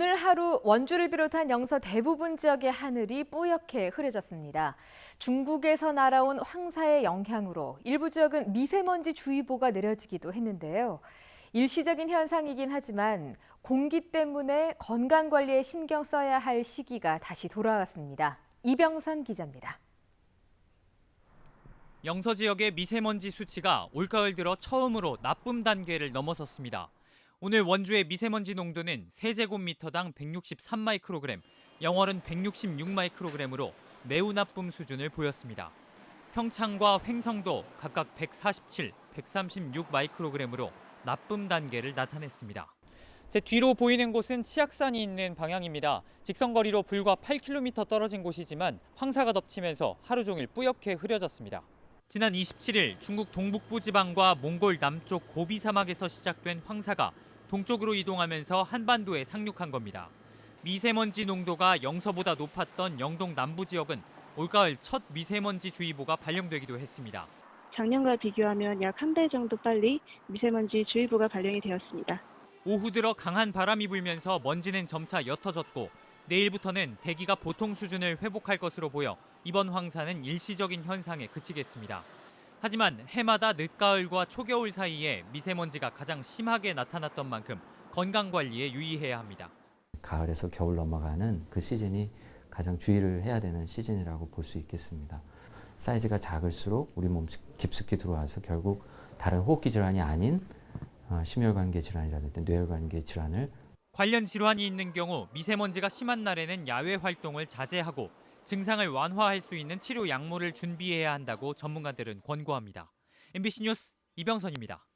오늘 하루 원주를 비롯한 영서 대부분 지역의 하늘이 뿌옇게 흐려졌습니다. 중국에서 날아온 황사의 영향으로 일부 지역은 미세먼지 주의보가 내려지기도 했는데요. 일시적인 현상이긴 하지만 공기 때문에 건강 관리에 신경 써야 할 시기가 다시 돌아왔습니다. 이병선 기자입니다. 영서 지역의 미세먼지 수치가 올가을 들어 처음으로 나쁨 단계를 넘어섰습니다. 오늘 원주의 미세먼지 농도는 세제곱미터당 163 마이크로그램, 영월은 166 마이크로그램으로 매우 나쁨 수준을 보였습니다. 평창과 횡성도 각각 147, 136 마이크로그램으로 나쁨 단계를 나타냈습니다. 제 뒤로 보이는 곳은 치악산이 있는 방향입니다. 직선거리로 불과 8km 떨어진 곳이지만 황사가 덮치면서 하루 종일 뿌옇게 흐려졌습니다. 지난 27일 중국 동북부 지방과 몽골 남쪽 고비 사막에서 시작된 황사가 동쪽으로 이동하면서 한반도에 상륙한 겁니다. 미세먼지 농도가 영서보다 높았던 영동 남부 지역은 올가을 첫 미세먼지 주의보가 발령되기도 했습니다. 작년과 비교하면 약한배 정도 빨리 미세먼지 주의보가 발령이 되었습니다. 오후 들어 강한 바람이 불면서 먼지는 점차 옅어졌고 내일부터는 대기가 보통 수준을 회복할 것으로 보여 이번 황사는 일시적인 현상에 그치겠습니다. 하지만 해마다 늦가을과 초겨울 사이에 미세먼지가 가장 심하게 나타났던 만큼 건강 관리에 유의해야 합니다. 가을에서 겨울 넘어가는 그 시즌이 가장 주의를 해야 되는 시즌이라고 볼 수 있겠습니다. 사이즈가 작을수록 우리 몸 깊숙이 들어와서 결국 다른 호흡기 질환이 아닌 어, 심혈관계 질환이라든지 뇌혈관계 질환을 관련 질환이 있는 경우 미세먼지가 심한 날에는 야외 활동을 자제하고 증상을 완화할 수 있는 치료 약물을 준비해야 한다고 전문가들은 권고합니다. MBC 뉴스 이병선입니다.